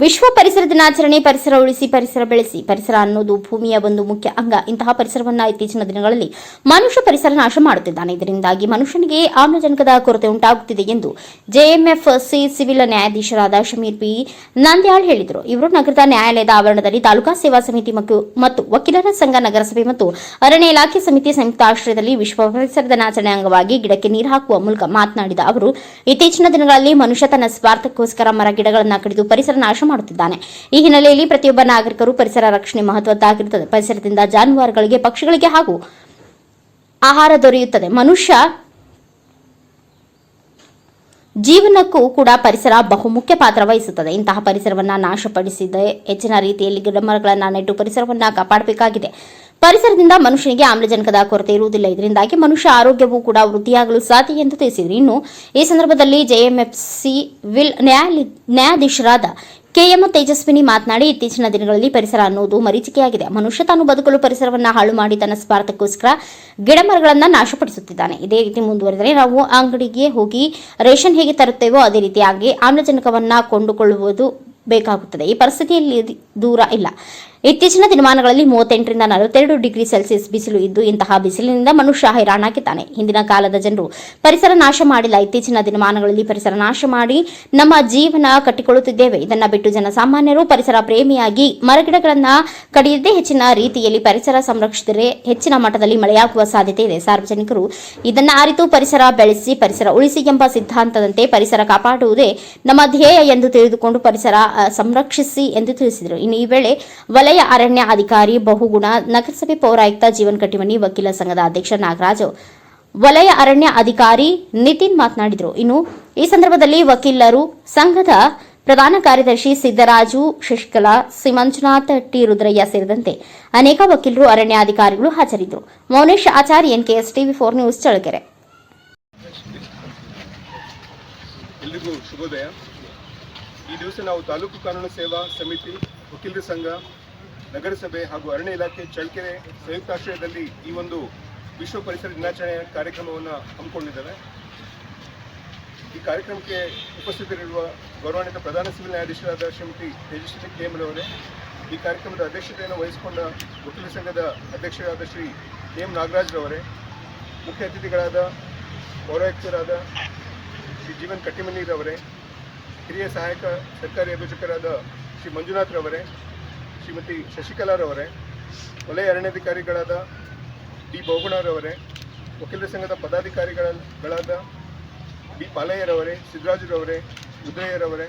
ವಿಶ್ವ ಪರಿಸರ ದಿನಾಚರಣೆ ಪರಿಸರ ಉಳಿಸಿ, ಪರಿಸರ ಬೆಳೆಸಿ, ಪರಿಸರ ಅನ್ನೋದು ಭೂಮಿಯ ಒಂದು ಮುಖ್ಯ ಅಂಗ. ಇಂತಹ ಪರಿಸರವನ್ನ ಇತ್ತೀಚಿನ ದಿನಗಳಲ್ಲಿ ಮನುಷ್ಯ ಪರಿಸರ ನಾಶ ಮಾಡುತ್ತಿದ್ದಾನೆ. ಇದರಿಂದಾಗಿ ಮನುಷ್ಯನಿಗೆ ಆಮ್ಲಜನಕದ ಕೊರತೆ ಉಂಟಾಗುತ್ತಿದೆ ಎಂದು ಜೆಎಂಎಫ್ ಸಿ ಸಿವಿಲ್ ನ್ಯಾಯಾಧೀಶರಾದ ಶಮೀರ್ ಪಿ. ನಂದ್ಯಾಳ್ ಹೇಳಿದರು. ಇವರು ನಗರದ ನ್ಯಾಯಾಲಯದ ಆವರಣದಲ್ಲಿ ತಾಲೂಕಾ ಸೇವಾ ಸಮಿತಿ ಮತ್ತು- ವಕೀಲರ ಸಂಘ, ನಗರಸಭೆ ಮತ್ತು ಅರಣ್ಯ ಇಲಾಖೆ ಸಮಿತಿ ಸಂಯುಕ್ತ ಆಶ್ರಯದಲ್ಲಿ ವಿಶ್ವ ಪರಿಸರ ದಿನಾಚರಣೆ ಅಂಗವಾಗಿ ಗಿಡಕ್ಕೆ ನೀರು ಹಾಕುವ ಮೂಲಕ ಮಾತನಾಡಿದ ಅವರು, ಇತ್ತೀಚಿನ ದಿನಗಳಲ್ಲಿ ಮನುಷ್ಯ ತನ್ನ ಸ್ವಾರ್ಥಕ್ಕೋಸ್ಕರ ಮರ, ಗಿಡಗಳನ್ನು ಕಡಿದು ಪರಿಸರ ನಾಶ ಮಾಡುತ್ತಿದ್ದಾನೆ. ಈ ಹಿನ್ನೆಲೆಯಲ್ಲಿ ಪ್ರತಿಯೊಬ್ಬ ನಾಗರಿಕರು ಪರಿಸರ ರಕ್ಷಣೆ ಮಹತ್ವದ್ದಾಗಿರುತ್ತದೆ. ಪರಿಸರದಿಂದ ಜಾನುವಾರುಗಳಿಗೆ, ಪಕ್ಷಿಗಳಿಗೆ ಹಾಗೂ ಆಹಾರ ದೊರೆಯುತ್ತದೆ. ಮನುಷ್ಯ ಜೀವನಕ್ಕೂ ಕೂಡ ಪರಿಸರ ಬಹುಮುಖ್ಯ ಪಾತ್ರ ವಹಿಸುತ್ತದೆ. ಇಂತಹ ಪರಿಸರವನ್ನ ನಾಶಪಡಿಸಿದೆ. ಹೆಚ್ಚಿನ ರೀತಿಯಲ್ಲಿ ಗಿಡಮರಗಳನ್ನು ನೆಟ್ಟು ಪರಿಸರವನ್ನ ಕಾಪಾಡಬೇಕಾಗಿದೆ. ಪರಿಸರದಿಂದ ಮನುಷ್ಯನಿಗೆ ಆಮ್ಲಜನಕದ ಕೊರತೆ ಇರುವುದಿಲ್ಲ. ಇದರಿಂದಾಗಿ ಮನುಷ್ಯ ಆರೋಗ್ಯವೂ ಕೂಡ ವೃದ್ಧಿಯಾಗಲು ಸಾಧ್ಯ ಎಂದು ತಿಳಿಸಿದರು. ಇನ್ನು ಈ ಸಂದರ್ಭದಲ್ಲಿ ಜೆಎಂಎಫ್ಸಿ ವಿಲ್ ನ್ಯಾಯಾಲಯ ನ್ಯಾಯಾಧೀಶರಾದ ಕೆಎಂ ತೇಜಸ್ವಿನಿ ಮಾತನಾಡಿ, ಇತ್ತೀಚಿನ ದಿನಗಳಲ್ಲಿ ಪರಿಸರ ಅನ್ನೋದು ಮರೀಚಿಕೆಯಾಗಿದೆ. ಮನುಷ್ಯ ತಾನು ಬದುಕಲು ಪರಿಸರವನ್ನ ಹಾಳು ಮಾಡಿ ತನ್ನ ಸ್ವಾರ್ಥಕ್ಕೋಸ್ಕರ ಗಿಡಮರಗಳನ್ನು ನಾಶಪಡಿಸುತ್ತಿದ್ದಾನೆ. ಇದೇ ರೀತಿ ಮುಂದುವರೆದರೆ ನಾವು ಅಂಗಡಿಗೆ ಹೋಗಿ ರೇಷನ್ ಹೇಗೆ ತರುತ್ತೇವೋ ಅದೇ ರೀತಿಯಾಗಿ ಆಮ್ಲಜನಕವನ್ನ ಕೊಂಡುಕೊಳ್ಳುವುದು ಬೇಕಾಗುತ್ತದೆ. ಈ ಪರಿಸ್ಥಿತಿಯಲ್ಲಿ ದೂರ ಇಲ್ಲ. ಇತ್ತೀಚಿನ ದಿನಮಾನಗಳಲ್ಲಿ ಮೂವತ್ತೆಂಟರಿಂದ ನಲವತ್ತೆರಡು ಡಿಗ್ರಿ ಸೆಲ್ಸಿಯಸ್ ಬಿಸಿಲು ಇದ್ದು, ಇಂತಹ ಬಿಸಿಲಿನಿಂದ ಮನುಷ್ಯ ಹೈರಾಣಾಗಿದ್ದಾನೆ ಹಿಂದಿನ ಕಾಲದ ಜನರು ಪರಿಸರ ನಾಶ ಮಾಡಿಲ್ಲ. ಇತ್ತೀಚಿನ ದಿನಮಾನಗಳಲ್ಲಿ ಪರಿಸರ ನಾಶ ಮಾಡಿ ನಮ್ಮ ಜೀವನ ಕಟ್ಟಿಕೊಳ್ಳುತ್ತಿದ್ದೇವೆ. ಇದನ್ನ ಬಿಟ್ಟು ಜನಸಾಮಾನ್ಯರು ಪರಿಸರ ಪ್ರೇಮಿಯಾಗಿ ಮರಗಿಡಗಳನ್ನ ಕಡಿಯದೇ ಹೆಚ್ಚಿನ ರೀತಿಯಲ್ಲಿ ಪರಿಸರ ಸಂರಕ್ಷಿಸಿದರೆ ಹೆಚ್ಚಿನ ಮಟ್ಟದಲ್ಲಿ ಮಳೆಯಾಗುವ ಸಾಧ್ಯತೆ ಇದೆ. ಸಾರ್ವಜನಿಕರು ಇದನ್ನ ಅರಿತು ಪರಿಸರ ಬೆಳೆಸಿ, ಪರಿಸರ ಉಳಿಸಿ ಎಂಬ ಸಿದ್ಧಾಂತದಂತೆ ಪರಿಸರ ಕಾಪಾಡುವುದೇ ನಮ್ಮ ಧ್ಯೇಯ ಎಂದು ತಿಳಿದುಕೊಂಡು ಪರಿಸರ ಸಂರಕ್ಷಿಸಿ ಎಂದು ತಿಳಿಸಿದರು. ಇನ್ನು ಈ ವೇಳೆ ವಲಯ ಅರಣ್ಯ ಅಧಿಕಾರಿ ಬಹುಗುಣ ನಗರಸಭೆ ಪೌರಾಯುಕ್ತ ಜೀವನ್ ಕಟ್ಟಿಮನಿ ವಕೀಲ ಸಂಘದ ಅಧ್ಯಕ್ಷ ನಾಗರಾಜು. ವಲಯ ಅರಣ್ಯ ಅಧಿಕಾರಿ ನಿತಿನ್ ಮಾತನಾಡಿದರು. ಇನ್ನು ಈ ಸಂದರ್ಭದಲ್ಲಿ ವಕೀಲರು ಸಂಘದ ಪ್ರಧಾನ ಕಾರ್ಯದರ್ಶಿ ಸಿದ್ದರಾಜು, ಶಶಿಕಲಾ, ಸಿಮಂಜುನಾಥ್, ಟಿ ರುದ್ರಯ್ಯ ಸೇರಿದಂತೆ ಅನೇಕ ವಕೀಲರು ಅರಣ್ಯಾಧಿಕಾರಿಗಳು ಹಾಜರಿದ್ದರು. Maunesh Acharya NKS TV four news Challakere ಎಲ್ರಿಗೂ ಶುಭೋದಯ. ಈ ದಿವಸ ನಾವು ತಾಲೂಕು ಕಾನೂನು ಸೇವಾ ಸಮಿತಿ ವಕೀಲರ ಸಂಘ ನಗರಸಭೆ ಹಾಗೂ ಅರಣ್ಯ ಇಲಾಖೆ ಚಳ್ಳಕೆರೆ ಸಂಯುಕ್ತಾಶ್ರಯದಲ್ಲಿ ಈ ಒಂದು ವಿಶ್ವ ಪರಿಸರ ದಿನಾಚರಣೆ ಕಾರ್ಯಕ್ರಮವನ್ನು ಹಮ್ಮಿಕೊಂಡಿದ್ದೇವೆ. ಈ ಕಾರ್ಯಕ್ರಮಕ್ಕೆ ಉಪಸ್ಥಿತರಿರುವ ಗೌರವಾನ್ವಿತ ಪ್ರಧಾನ ಸಿವಿಲ್ ನ್ಯಾಯಾಧೀಶರಾದ ಶ್ರೀಮತಿ ತೇಜಸ್ವಿನಿ ಕೇಮಲವರೇ ಈ ಕಾರ್ಯಕ್ರಮದ ಅಧ್ಯಕ್ಷತೆಯನ್ನು ವಹಿಸಿಕೊಂಡ ವಕೀಲ ಸಂಘದ ಅಧ್ಯಕ್ಷರಾದ ಶ್ರೀ ಎಂ ನಾಗರಾಜ್ರವರೇ, ಮುಖ್ಯ ಅತಿಥಿಗಳಾದ ಪೌರಾಯುಕ್ತರಾದ ಶ್ರೀ ಜೀವನ್ ಕಟ್ಟಿಮನಿರವರೇ ಹಿರಿಯ ಸಹಾಯಕ ಸರ್ಕಾರಿ ಅಭಿಯೋಜಕರಾದ ಶ್ರೀ ಮಂಜುನಾಥ್ರವರೇ ಶ್ರೀಮತಿ ಶಶಿಕಲಾರವರೇ ವಲಯ ಅರಣ್ಯಾಧಿಕಾರಿಗಳಾದ ಡಿ. ಬೋಗುಣರವರೇ ವಕೀಲರ ಸಂಘದ ಪದಾಧಿಕಾರಿಗಳಾದ ಡಿ ಪಾಲಯ್ಯರವರೇ ಸಿದ್ದರಾಜುರವರೇ ಉದಯರವರೇ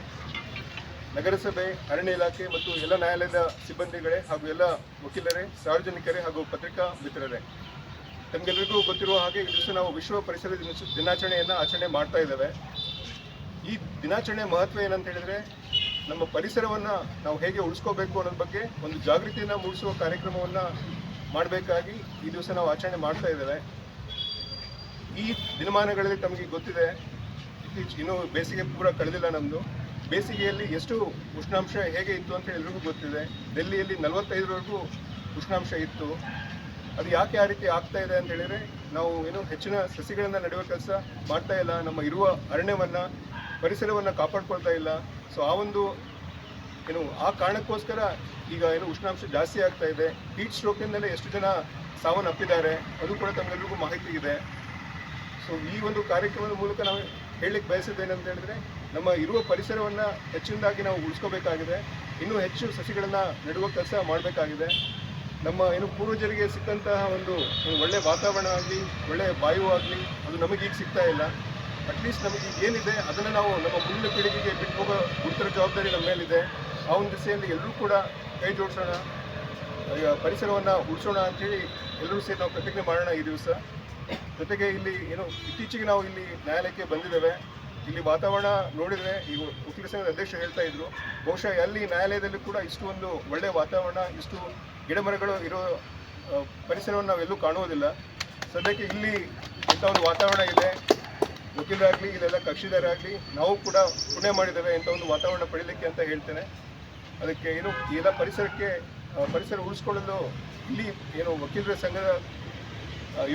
ನಗರಸಭೆ, ಅರಣ್ಯ ಇಲಾಖೆ ಮತ್ತು ಎಲ್ಲ ನ್ಯಾಯಾಲಯದ ಸಿಬ್ಬಂದಿಗಳೇ ಹಾಗೂ ಎಲ್ಲ ವಕೀಲರೇ, ಸಾರ್ವಜನಿಕರೇ ಹಾಗೂ ಪತ್ರಿಕಾ ಮಿತ್ರರೇ. ತಮಗೆಲ್ಲರಿಗೂ ಗೊತ್ತಿರುವ ಹಾಗೆ ಈ ದಿವಸ ನಾವು ವಿಶ್ವ ಪರಿಸರ ದಿನಾಚ- ದಿನಾಚರಣೆಯನ್ನು ಆಚರಣೆ ಮಾಡ್ತಾ ಇದ್ದೇವೆ. ಈ ದಿನಾಚರಣೆ ಮಹತ್ವ ಏನಂತ ಹೇಳಿದ್ರೆ ನಮ್ಮ ಪರಿಸರವನ್ನು ನಾವು ಹೇಗೆ ಉಳಿಸ್ಕೋಬೇಕು ಅನ್ನೋದ್ರ ಬಗ್ಗೆ ಒಂದು ಜಾಗೃತಿಯನ್ನು ಮೂಡಿಸುವ ಕಾರ್ಯಕ್ರಮವನ್ನು ಮಾಡಬೇಕಾಗಿ ಈ ದಿವಸ ನಾವು ಆಚರಣೆ ಮಾಡ್ತಾ ಇದ್ದೇವೆ. ಈ ದಿನಮಾನಗಳಲ್ಲಿ ತಮಗೆ ಗೊತ್ತಿದೆ, ಇತ್ತೀಚೆ, ಇನ್ನೂ ಬೇಸಿಗೆ ಪೂರ ಕಳೆದಿಲ್ಲ ನಮ್ಮದು ಬೇಸಿಗೆಯಲ್ಲಿ ಎಷ್ಟು ಉಷ್ಣಾಂಶ ಹೇಗೆ ಇತ್ತು ಅಂತ ಎಲ್ರಿಗೂ ಗೊತ್ತಿದೆ. ಡೆಲ್ಲಿಯಲ್ಲಿ ನಲವತ್ತೈದರವರೆಗೂ ಉಷ್ಣಾಂಶ ಇತ್ತು. ಅದು ಯಾಕೆ ಆ ರೀತಿ ಆಗ್ತಾ ಇದೆ ಅಂತ ಹೇಳಿದರೆ, ನಾವು ಏನು ಹೆಚ್ಚಿನ ಸಸಿಗಳನ್ನು ನೆಡುವ ಕೆಲಸ ಮಾಡ್ತಾ ಇಲ್ಲ. ನಮ್ಮ ಇರುವ ಅರಣ್ಯವನ್ನು ಪರಿಸರವನ್ನು ಕಾಪಾಡ್ಕೊಳ್ತಾ ಇಲ್ಲ. ಸೊ ಆ ಒಂದು, ಏನು, ಆ ಕಾರಣಕ್ಕೋಸ್ಕರ ಈಗ ಏನು ಉಷ್ಣಾಂಶ ಜಾಸ್ತಿ ಆಗ್ತಾ ಇದೆ. ಹೀಟ್ ಸ್ಟ್ರೋಕಿಂದಲೇ ಎಷ್ಟು ಜನ ಸಾವನ್ನಪ್ಪಿದ್ದಾರೆ, ಅದು ಕೂಡ ತಮ್ಮೆಲ್ಲರಿಗೂ ಮಾಹಿತಿ ಇದೆ. ಸೊ ಈ ಒಂದು ಕಾರ್ಯಕ್ರಮದ ಮೂಲಕ ನಾವು ಹೇಳಲಿಕ್ಕೆ ಬಯಸಿದ್ದೇನೆ ಹೇಳಿದ್ರೆ, ನಮ್ಮ ಇರುವ ಪರಿಸರವನ್ನು ಹೆಚ್ಚಿನದಾಗಿ ನಾವು ಉಳಿಸ್ಕೋಬೇಕಾಗಿದೆ. ಇನ್ನೂ ಹೆಚ್ಚು ಸಸಿಗಳನ್ನು ನೆಡುವ ಕೆಲಸ ಮಾಡಬೇಕಾಗಿದೆ. ನಮ್ಮ ಏನು ಪೂರ್ವಜರಿಗೆ ಸಿಕ್ಕಂತಹ ಒಂದು ಒಳ್ಳೆಯ ಒಳ್ಳೆ ವಾತಾವರಣ ಆಗಲಿ, ಒಳ್ಳೆ ವಾಯು ಆಗಲಿ, ಅದು ನಮಗೆ ಈಗ ಸಿಗ್ತಾ ಇಲ್ಲ. ಅಟ್ಲೀಸ್ಟ್ ನಮಗೆ ಏನಿದೆ, ಅದನ್ನು ನಾವು ನಮ್ಮ ಮುಂದಿನ ಪೀಳಿಗೆಗೆ ಬಿಟ್ಟು ಹೋಗೋ ಗುರುತರ ಜವಾಬ್ದಾರಿ ನಮ್ಮ ಮೇಲಿದೆ. ಆ ಒಂದು ದಿಸೆಯಲ್ಲಿ ಎಲ್ಲರೂ ಕೂಡ ಕೈ ಜೋಡಿಸೋಣ ಪರಿಸರವನ್ನು ಉಳಿಸೋಣ ಅಂತೇಳಿ ಎಲ್ಲರೂ ಸೇರಿ ನಾವು ಪ್ರತಿಜ್ಞೆ ಮಾಡೋಣ ಈ ದಿವಸ. ಜೊತೆಗೆ ಇಲ್ಲಿ ಏನು, ಇತ್ತೀಚೆಗೆ ನಾವು ಇಲ್ಲಿ ನ್ಯಾಯಾಲಯಕ್ಕೆ ಬಂದಿದ್ದೇವೆ. ಇಲ್ಲಿ ವಾತಾವರಣ ನೋಡಿದರೆ ಈ ವಕೀಲ ಸಂಘದ ಅಧ್ಯಕ್ಷರು ಹೇಳ್ತಾ ಇದ್ರು. ಬಹುಶಃ ಅಲ್ಲಿ ನ್ಯಾಯಾಲಯದಲ್ಲಿ ಕೂಡ ಇಷ್ಟು ಒಂದು ಒಳ್ಳೆಯ ವಾತಾವರಣ, ಇಷ್ಟು ಗಿಡಮರಗಳು ಇರೋ ಪರಿಸರವನ್ನು ನಾವೆಲ್ಲೂ ಕಾಣುವುದಿಲ್ಲ. ಸದ್ಯಕ್ಕೆ ಇಲ್ಲಿ ಇಂಥ ಒಂದು ವಾತಾವರಣ ಇದೆ. ವಕೀಲರಾಗಲಿ, ಇಲ್ಲೆಲ್ಲ ಕಕ್ಷಿದಾರಾಗಲಿ, ನಾವು ಕೂಡ ಪುಣ್ಯ ಮಾಡಿದ್ದೇವೆ ಅಂತ ಒಂದು ವಾತಾವರಣ ಪಡೀಲಿಕ್ಕೆ ಅಂತ ಹೇಳ್ತೇನೆ. ಅದಕ್ಕೆ ಏನು ಎಲ್ಲ ಪರಿಸರಕ್ಕೆ ಪರಿಸರ ಉಳಿಸ್ಕೊಳ್ಳಲು ಇಲ್ಲಿ ಏನು ವಕೀಲರ ಸಂಘದ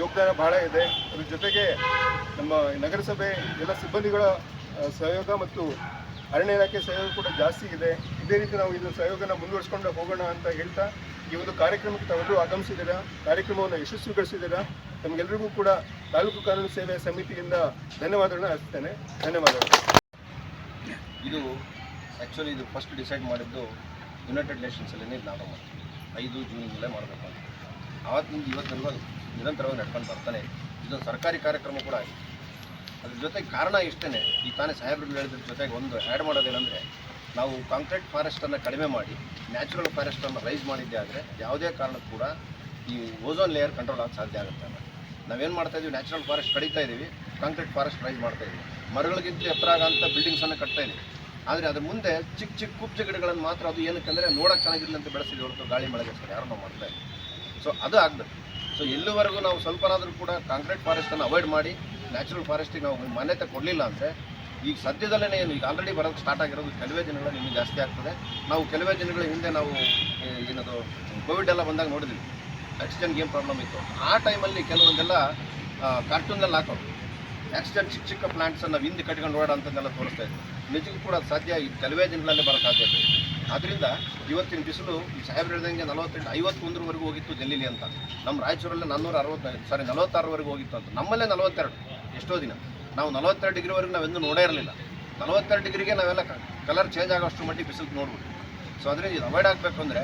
ಯೋಗದಾನ ಬಹಳ ಇದೆ. ಅದ್ರ ಜೊತೆಗೆ ನಮ್ಮ ನಗರಸಭೆ ಎಲ್ಲ ಸಿಬ್ಬಂದಿಗಳ ಸಹಯೋಗ ಮತ್ತು ಅರಣ್ಯ ಇಲಾಖೆ ಸಹಯೋಗ ಕೂಡ ಜಾಸ್ತಿ ಇದೆ. ಇದೇ ರೀತಿ ನಾವು ಇದು ಸಹಯೋಗನ ಮುಂದುವರಿಸ್ಕೊಂಡು ಹೋಗೋಣ ಅಂತ ಹೇಳ್ತಾ ಈ ಒಂದು ಕಾರ್ಯಕ್ರಮಕ್ಕೆ ತಾವೆಲ್ಲರೂ ಆಗಮಿಸಿದ್ದೀರಾ? ಕಾರ್ಯಕ್ರಮವನ್ನು ಯಶಸ್ವಿಗೊಳಿಸಿದ್ದೀರಾ? ತಮಗೆಲ್ಲರಿಗೂ ಕೂಡ ತಾಲೂಕು ಕಾನೂನು ಸೇವೆ ಸಮಿತಿಯಿಂದ ಧನ್ಯವಾದಗಳನ್ನ ಅರ್ಪಿಸ್ತೇನೆ ಧನ್ಯವಾದಗಳು. ಇದು ಆ್ಯಕ್ಚುಲಿ ಇದು ಫಸ್ಟ್ ಡಿಸೈಡ್ ಮಾಡಿದ್ದು ಯುನೈಟೆಡ್ ನೇಷನ್ಸಲ್ಲಿ ನಾವು ಐದು ಜೂನಿಂದಲೇ ಮಾಡಬೇಕು ಅಂತ. ಆವತ್ತಿನಿಂದ ಅದು ನಿರಂತರವಾಗಿ ನಡ್ಕೊಂಡು ಬರ್ತಾನೆ. ಇದೆ. ಇದೊಂದು ಸರ್ಕಾರಿ ಕಾರ್ಯಕ್ರಮ ಕೂಡ ಆಗಿದೆ. ಅದ್ರ ಜೊತೆಗೆ ಕಾರಣ ಇಷ್ಟೇ ಈ ತಾನೇ ಸಾಹೇಬ್ರಿಗೆ ಹೇಳಿದ್ರ ಜೊತೆಗೆ ಒಂದು ಆ್ಯಡ್ ಮಾಡೋದೇನೆಂದರೆ, ನಾವು ಕಾಂಕ್ರೀಟ್ ಫಾರೆಸ್ಟನ್ನು ಕಡಿಮೆ ಮಾಡಿ ನ್ಯಾಚುರಲ್ ಫಾರೆಸ್ಟನ್ನು ರೈಸ್ ಮಾಡಿದ್ದೇ ಆದರೆ ಯಾವುದೇ ಕಾರಣಕ್ಕೂ ಕೂಡ ಈ ಓಝೋನ್ ಲೇಯರ್ ಕಂಟ್ರೋಲ್ ಆಗಕ್ಕೆ ಸಾಧ್ಯ ಆಗುತ್ತೆ ನಾವೇನು ಮಾಡ್ತಾ ಇದೀವಿ? ನ್ಯಾಚುರಲ್ ಫಾರೆಸ್ಟ್ ಕಡಿತಾ ಇದ್ದೀವಿ ಕಾಂಕ್ರೀಟ್ ಫಾರೆಸ್ಟ್ ರೈಸ್ ಮಾಡ್ತಾ ಇದೀವಿ. ಮರಗಳಿಗಿಂತ ಎತ್ತರ ಆಗೋಂಥ ಬಿಲ್ಡಿಂಗ್ಸನ್ನು ಕಟ್ತಾ ಇದ್ದೀವಿ ಆದರೆ ಅದ್ರ ಮುಂದೆ ಚಿಕ್ಕ ಚಿಕ್ಕ ಕುಪ್ಚ ಗಿಡಗಳನ್ನು ಮಾತ್ರ ಅದು ಏನಕ್ಕೆ ಅಂದರೆ ನೋಡೋಕೆ ಚೆನ್ನಾಗಿರಲಿ ಅಂತ ಬೆಳೆಸಿದ್ವಿ ಹೊರತು ಗಾಳಿ ಮಳೆಗೆ ಸರ್ ಯಾರು ನಾವು ಮಾಡ್ತಾ ಇದ್ದೀವಿ ಸೊ ಅದು ಆಗಬೇಕು. ಸೊ ಎಲ್ಲಿವರೆಗೂ ನಾವು ಸ್ವಲ್ಪನಾದರೂ ಕೂಡ ಕಾಂಕ್ರೀಟ್ ಫಾರೆಸ್ಟನ್ನು ಅವಾಯ್ಡ್ ಮಾಡಿ ನ್ಯಾಚುರಲ್ ಫಾರೆಸ್ಟಿಗೆ ನಾವು ಮಾನ್ಯತೆ ಕೊಡಲಿಲ್ಲ ಅಂದರೆ, ಈಗ ಸದ್ಯದಲ್ಲೇ ಏನು, ಈಗ ಆಲ್ರೆಡಿ ಬರೋದು ಸ್ಟಾರ್ಟ್ ಆಗಿರೋದು ಕೆಲವೇ ದಿನಗಳ ನಿಮಗೆ ಜಾಸ್ತಿ ಆಗ್ತದೆ. ನಾವು ಕೆಲವೇ ದಿನಗಳ ಹಿಂದೆ ನಾವು ಏನದು ಕೋವಿಡ್ ಎಲ್ಲ ಬಂದಾಗ ನೋಡಿದ್ವಿ. ಆಕ್ಸಿಜನ್ಗೆ ಏನು ಪ್ರಾಬ್ಲಮ್ ಇತ್ತು. ಆ ಟೈಮಲ್ಲಿ ಕೆಲವೊಂದೆಲ್ಲ ಕಾರ್ಟೂನಲ್ಲಿ ಹಾಕೋದು ಆಕ್ಸಿಡೆಂಟ್ ಚಿಕ್ಕ ಚಿಕ್ಕ ಪ್ಲಾಂಟ್ಸನ್ನು ಹಿಂದೆ ಕಟ್ಕೊಂಡು ಓಡಾಡೋಂಥದ್ದೆಲ್ಲ ತೋರಿಸ್ತಾ ಇತ್ತು ನಿಜಕ್ಕೂ ಕೂಡ ಸಾಧ್ಯ ಈ ಕೆಲವೇ ದಿನಗಳಲ್ಲಿ ಬರೋ ಸಾಧ್ಯತೆ ಆದ್ದರಿಂದ ಇವತ್ತಿನ ಬಿಸಿಲು, ಈ ಸಾಹೇಬ್ರು ಹೇಳ್ದಂಗೆ ನಲವತ್ತೆಂಟು, ಐವತ್ತೊಂದರವರೆಗೂ ಹೋಗಿತ್ತು ಡೆಲ್ಲಿಲಿ ಅಂತ. ನಮ್ಮ ರಾಯಚೂರಲ್ಲಿ ನಾನ್ನೂರ ಅರವತ್ತೈದು ಸಾರಿ ನಲವತ್ತಾರವರೆಗೂ ಹೋಗಿತ್ತು ಅಂತ. ನಮ್ಮಲ್ಲೇ ನಲವತ್ತೆರಡು, ಎಷ್ಟೋ ದಿನ. ನಾವು ನಲವತ್ತೆರಡು ಡಿಗ್ರಿವರೆಗೂ ನಾವೆಂದೂ ನೋಡೇ ಇರಲಿಲ್ಲ. ನಲವತ್ತೆರಡು ಡಿಗ್ರಿಗೆ ನಾವೆಲ್ಲ ಕಲರ್ ಚೇಂಜ್ ಆಗೋಷ್ಟು ಮಟ್ಟಿಗೆ ಬಿಸಿಲು ನೋಡ್ಬಿಟ್ಟು ಸೊ ಅದರಿಂದ ಇದು ಅವಾಯ್ಡ್ ಆಗಬೇಕು ಅಂದರೆ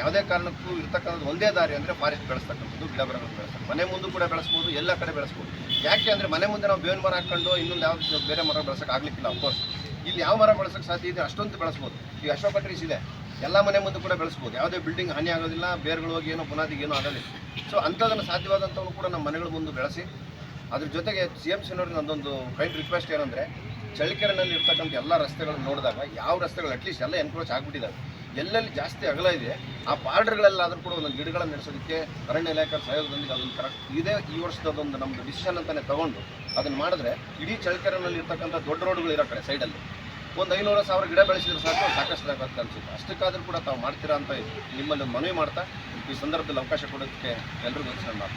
ಯಾವುದೇ ಕಾರಣಕ್ಕೂ ಇರ್ತಕ್ಕಂಥದ್ದು ಒಂದೇ ದಾರಿ ಅಂದರೆ ಫಾರೆಸ್ಟ್ ಬೆಳೆಸ್ತಕ್ಕಂಥದ್ದು ಗಿಡ ಮರಗಳನ್ನು ಬೆಳೆಸ್ತಾರೆ ಮನೆ ಮುಂದೆ ಕೂಡ ಬೆಳೆಸ್ಬೋದು, ಎಲ್ಲ ಕಡೆ ಬೆಳೆಸ್ಬೋದು. ಯಾಕೆ ಅಂದರೆ ಮನೆ ಮುಂದೆ ನಾವು ಬೇವಿನ ಮರ ಹಾಕೊಂಡು ಇನ್ನೊಂದು ಯಾವ್ದು ಬೇರೆ ಮರ ಬೆಳೆಸೋಕೆ ಆಗ್ಲಿಕ್ಕಿಲ್ಲ ಅಫ್ಕೋರ್ಸ್ ಇಲ್ಲಿ ಯಾವ ಮರ ಬೆಳೆಸೋಕೆ ಸಾಧ್ಯ ಇದೆ ಅಷ್ಟೊಂದು ಬೆಳೆಸ್ಬೋದು. ಈಗ ಅಶೋಕ ಟ್ರೀಸ್ ಇದೆ. ಎಲ್ಲ ಮನೆ ಮುಂದೆ ಕೂಡ ಬೆಳೆಸ್ಬೋದು. ಯಾವುದೇ ಬಿಲ್ಡಿಂಗ್ ಹಾನಿ ಆಗೋದಿಲ್ಲ, ಬೇರ್ಗಳು ಹೋಗಿ ಏನೋ ಬುನಾದಿಗೆ ಏನೋ ಆಗೋದಿಲ್ಲ ಸೊ ಅಂಥದ್ದನ್ನು ಸಾಧ್ಯವಾದಂಥವು ಕೂಡ ನಮ್ಮ ಮನೆಗಳ ಮುಂದೆ ಬೆಳೆಸಿ. ಅದ್ರ ಜೊತೆಗೆ ಸಿ ಎಂ ಸಿನವ್ರಿಗೆ ನಂದೊಂದು ಕೈಂಡ್ ರಿಕ್ವೆಸ್ಟ್ ಏನಂದರೆ, ಚಳ್ಳಕೆರೆನಲ್ಲಿ ಇರ್ತಕ್ಕಂಥ ಎಲ್ಲ ರಸ್ತೆಗಳನ್ನು ನೋಡಿದಾಗ, ಯಾವ ರಸ್ತೆಗಳು ಅಟ್ಲೀಸ್ಟ್ ಎಲ್ಲ ಎನ್ಕ್ರೋಚ್ ಆಗಿಬಿಟ್ಟಿದ್ದಾವೆ. ಎಲ್ಲೆಲ್ಲಿ ಜಾಸ್ತಿ ಅಗಲ ಇದೆ, ಆ ಬಾರ್ಡರ್ಗಳಲ್ಲಾದರೂ ಕೂಡ ಒಂದು ಗಿಡಗಳನ್ನು ನಡೆಸೋದಕ್ಕೆ ಅರಣ್ಯ ಇಲಾಖೆ ಸಹಯೋಗದೊಂದಿಗೆ ಅದೊಂದು ಕರೆಕ್ಟ್ ಇದೇ. ಈ ವರ್ಷದೊಂದು ನಮ್ಮದು ಡಿಸಿಷನ್ ಅಂತಲೇ ತಗೊಂಡು ಅದನ್ನು ಮಾಡಿದ್ರೆ ಇಡೀ ಚಳಕೆರೆನಲ್ಲಿ ಇರ್ತಕ್ಕಂಥ ದೊಡ್ಡ ರೋಡ್ಗಳು ಇರೋ ಕಡೆ ಸೈಡಲ್ಲಿ ಒಂದು ಐನೂರು ಸಾವಿರ ಗಿಡ ಬೆಳೆಸಿದ್ರೆ ಸಾಕು, ಸಾಕಷ್ಟು ಆಗುತ್ತೆ ಅನಿಸುತ್ತೆ. ಅಷ್ಟಕ್ಕಾದರೂ ಕೂಡ ತಾವು ಮಾಡ್ತೀರಾ ಅಂತ ನಿಮ್ಮಲ್ಲಿ ಮನವಿ ಮಾಡ್ತಾ, ಈ ಸಂದರ್ಭದಲ್ಲಿ ಅವಕಾಶ ಕೊಡೋದಕ್ಕೆ ಎಲ್ರಿಗೂ ಧನ್ಯವಾದ